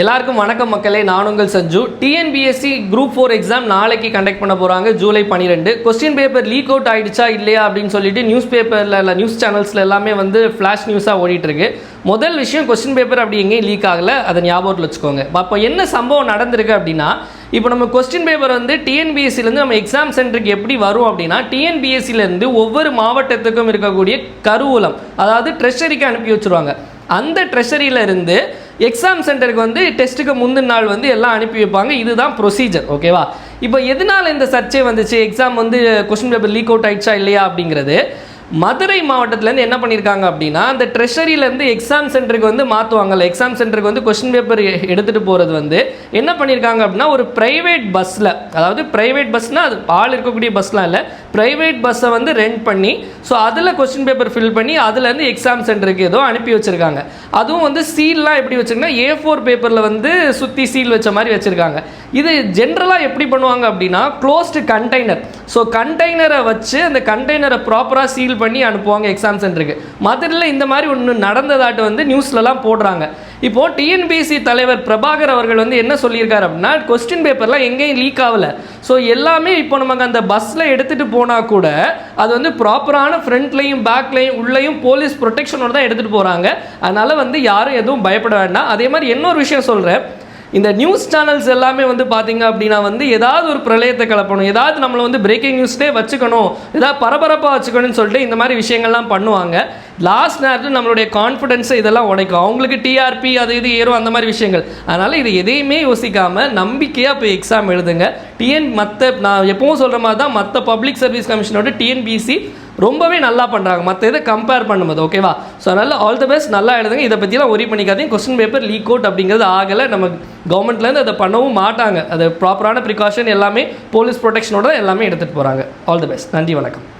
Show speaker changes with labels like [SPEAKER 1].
[SPEAKER 1] எல்லாருக்கும் வணக்கம் மக்களே நான் உங்கள் Sanju. TNPSC group four exam நாளைக்கு கண்டக்ட் பண்ண போகிறாங்க ஜூலை பன்னிரெண்டு கொஸ்டின் பேப்பர் லீக் அவுட் ஆகிடுச்சா இல்லையா அப்படின்னு சொல்லிட்டு நியூஸ் பேப்பரில் இல்லை நியூஸ் சேனல்ஸில் எல்லாமே வந்து ஃப்ளாஷ் நியூஸாக ஓடிட்டுருக்கு. முதல் விஷயம் கொஸ்டின் பேப்பர் அப்படி எங்கேயும் லீக் ஆகலை அதை ஞாபகத்தில் வச்சுக்கோங்க. அப்போ என்ன சம்பவம் நடந்திருக்கு அப்படின்னா இப்போ நம்ம கொஸ்டின் பேப்பர் வந்து டிஎன்பிஎஸ்சிலேருந்து நம்ம எக்ஸாம் சென்டருக்கு எப்படி வரும் அப்படின்னா டிஎன்பிஎஸ்சிலேருந்து ஒவ்வொரு மாவட்டத்துக்கும் இருக்கக்கூடிய கருவூலம் அதாவது ட்ரெஷரிக்கு அனுப்பி வச்சுருவாங்க. அந்த ட்ரெஷரியிலேருந்து இருந்து எக்ஸாம் சென்டருக்கு வந்து டெஸ்ட்டுக்கு முந்தின நாள் வந்து எல்லாம் அனுப்பி வைப்பாங்க. இதுதான் ப்ரொசீஜர் ஓகேவா இப்போ எதனால் இந்த சர்ச்சை வந்துச்சு? எக்ஸாம் வந்து கொஸ்டின் பேப்பர் லீக் அவுட் ஆயிடுச்சா இல்லையா அப்படிங்கிறது. மதுரை மாவட்டத்துலேருந்து என்ன பண்ணியிருக்காங்க அப்படின்னா அந்த ட்ரெஷரியிலேருந்து எக்ஸாம் சென்டருக்கு வந்து மாற்றுவாங்கல்ல எக்ஸாம் சென்டருக்கு வந்து கொஸ்டின் பேப்பர் எடுத்துகிட்டு போகிறது வந்து என்ன பண்ணியிருக்காங்க அப்படின்னா ஒரு ப்ரைவேட் பஸ்ஸில் அதாவது ப்ரைவேட் பஸ்னால் அது ஆள் இருக்கக்கூடிய பஸ்லாம் இல்லை. ப்ரைவேட் பஸ்ஸை வந்து ரெண்ட் பண்ணி ஸோ அதில் கொஸ்டின் பேப்பர் ஃபில் பண்ணி அதுலேருந்து எக்ஸாம் சென்டருக்கு ஏதோ அனுப்பி வச்சுருக்காங்க. அதுவும் வந்து சீல்லாம் எப்படி வச்சுருக்காங்கன்னா ஏ ஃபோர் பேப்பரில் வந்து சுற்றி சீல் வச்ச மாதிரி வச்சுருக்காங்க. இது ஜென்ரலாக எப்படி பண்ணுவாங்க அப்படின்னா க்ளோஸ்டு கண்டெய்னர் ஸோ கண்டெய்னரை வச்சு அந்த கண்டெய்னரை ப்ராப்பராக சீல் பண்ணி அனுப்புவாங்க எக்ஸாம் சென்டருக்கு மதுரையில் இந்த மாதிரி ஒன்று நடந்ததாட்டு வந்து நியூஸ்லலாம் போடுறாங்க. இப்போ டிஎன்பிஎஸ்சி தலைவர் பிரபாகர் அவர்கள் வந்து என்ன சொல்லியிருக்காரு அப்படின்னா கொஸ்டின் பேப்பர்லாம் எங்கேயும் லீக் ஆகல. ஸோ எல்லாமே இப்போ நமக்கு அந்த பஸ்ஸில் எடுத்துகிட்டு போனால் கூட அது வந்து ப்ராப்பரான ஃப்ரண்ட்லையும் பேக்லையும் உள்ளேயும் போலீஸ் ப்ரொடெக்ஷனோடு தான் எடுத்துகிட்டு போகிறாங்க அதனால் வந்து யாரும் எதுவும் பயப்பட வேண்டாம். அதே மாதிரி இன்னொரு விஷயம் சொல்கிறேன் இந்த நியூஸ் சேனல்ஸ் எல்லாமே வந்து பார்த்தீங்க அப்படின்னா வந்து ஏதாவது ஒரு பிரளயத்தை கலப்பணும். ஏதாவது நம்மளை வந்து பிரேக்கிங் நியூஸ்லேயே வச்சுக்கணும். ஏதாவது பரபரப்பாக வச்சுக்கணும்னு சொல்லிட்டு இந்த மாதிரி விஷயங்கள்லாம் பண்ணுவாங்க. லாஸ்ட் நேரத்தில் நம்மளுடைய கான்ஃபிடென்ஸை இதெல்லாம் உடைக்கும். அவங்களுக்கு டிஆர்பி அது இது ஏறும் அந்த மாதிரி விஷயங்கள். அதனால் இது எதையுமே யோசிக்காமல் நம்பிக்கையாக போய் எக்ஸாம் எழுதுங்க. டிஎன் மற்ற நான் எப்பவும் சொல்கிற மாதிரி தான் மற்ற பப்ளிக் சர்வீஸ் கமிஷனோட டிஎன்பிசி ரொம்பவே நல்லா பண்ணுறாங்க மற்ற இதை கம்பேர் பண்ணும்போது ஓகேவா ஸோ அதனால் ஆல் த பெஸ்ட் நல்லா எழுதுங்க. இதை பற்றிலாம் ஒரி பண்ணிக்காதீங்க. கொஸ்டின் பேப்பர் லீக் அவுட் அப்படிங்கிறது ஆகலை. நம்ம கவர்மெண்ட்லேருந்து அதை பண்ணவும் மாட்டாங்க. அது ப்ராப்பரான ப்ரிகாஷன் எல்லாமே போலீஸ் ப்ரொடெக்ஷனோட எல்லாமே எடுத்துகிட்டு போகிறாங்க ஆல் த பெஸ்ட் நன்றி வணக்கம்.